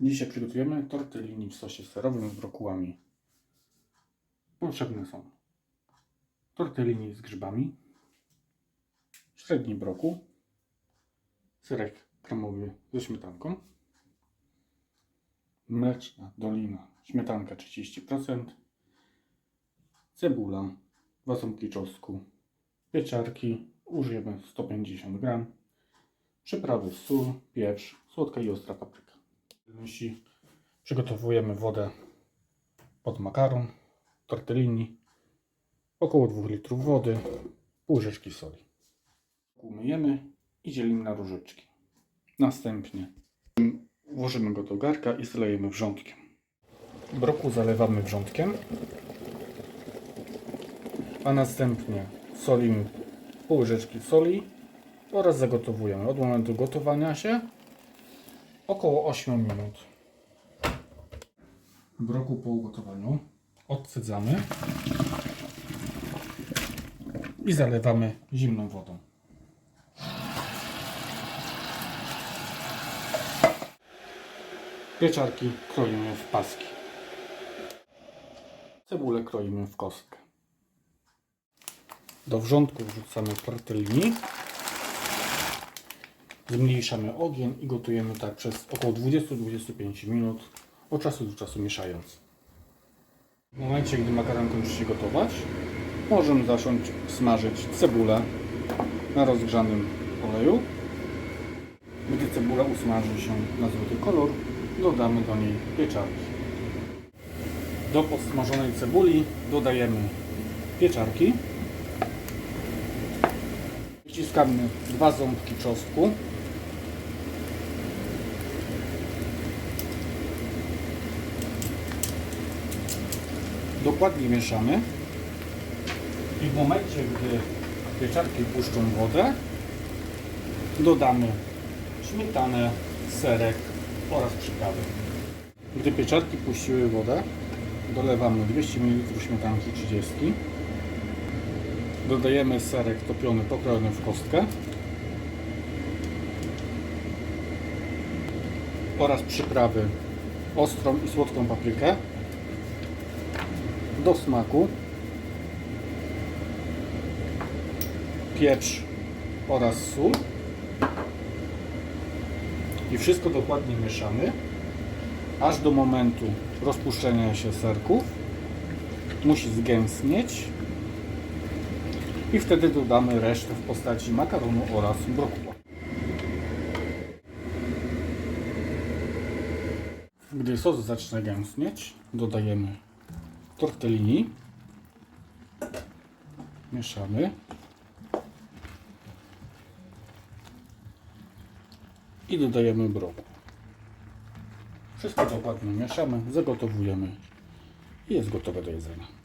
Dzisiaj przygotujemy tortellini w sosie serowym z brokułami. Potrzebne są tortellini z grzybami, średni broku, serek kremowy ze śmietanką, mleczna dolina, śmietanka 30%, cebula, dwa ząbki czosnku, pieczarki, użyjemy 150 gram, przyprawy sól, pieprz, słodka i ostra papryka. Przygotowujemy wodę pod makaron, tortellini, około 2 litrów wody, pół łyżeczki soli. Umyjemy i dzielimy na różyczki. Następnie włożymy go do garka i zalejemy wrzątkiem. Broku zalewamy wrzątkiem, a następnie solimy pół soli oraz zagotowujemy od momentu gotowania się około 8 minut. Broku po ugotowaniu odsydzamy i zalewamy zimną wodą. Pieczarki kroimy w paski. Cebulę kroimy w kostkę. Do wrzątku wrzucamy tortellini. Zmniejszamy ogień i gotujemy tak przez około 20-25 minut, od czasu do czasu mieszając. W momencie, gdy makaron kończy się gotować, możemy zacząć smażyć cebulę na rozgrzanym oleju. Gdy cebula usmaży się na złoty kolor, dodamy do niej pieczarki. Do podsmażonej cebuli dodajemy pieczarki. Wciskamy dwa ząbki czosnku. Dokładnie mieszamy. I w momencie, gdy pieczarki puszczą wodę, dodamy śmietanę, serek oraz przyprawy. Gdy pieczarki puściły wodę, dolewamy 200 ml śmietanki 30 Dodajemy serek topiony, pokrojony w kostkę oraz przyprawy ostrą i słodką paprykę do smaku. Pieprz oraz sól. I wszystko dokładnie mieszamy aż do momentu rozpuszczenia się serków. Musi zgęstnieć. I wtedy dodamy resztę w postaci makaronu oraz brokuła. Gdy sos zacznie gęstnieć, dodajemy tortellini, mieszamy i dodajemy broku. Wszystko dokładnie mieszamy, zagotowujemy i jest gotowe do jedzenia.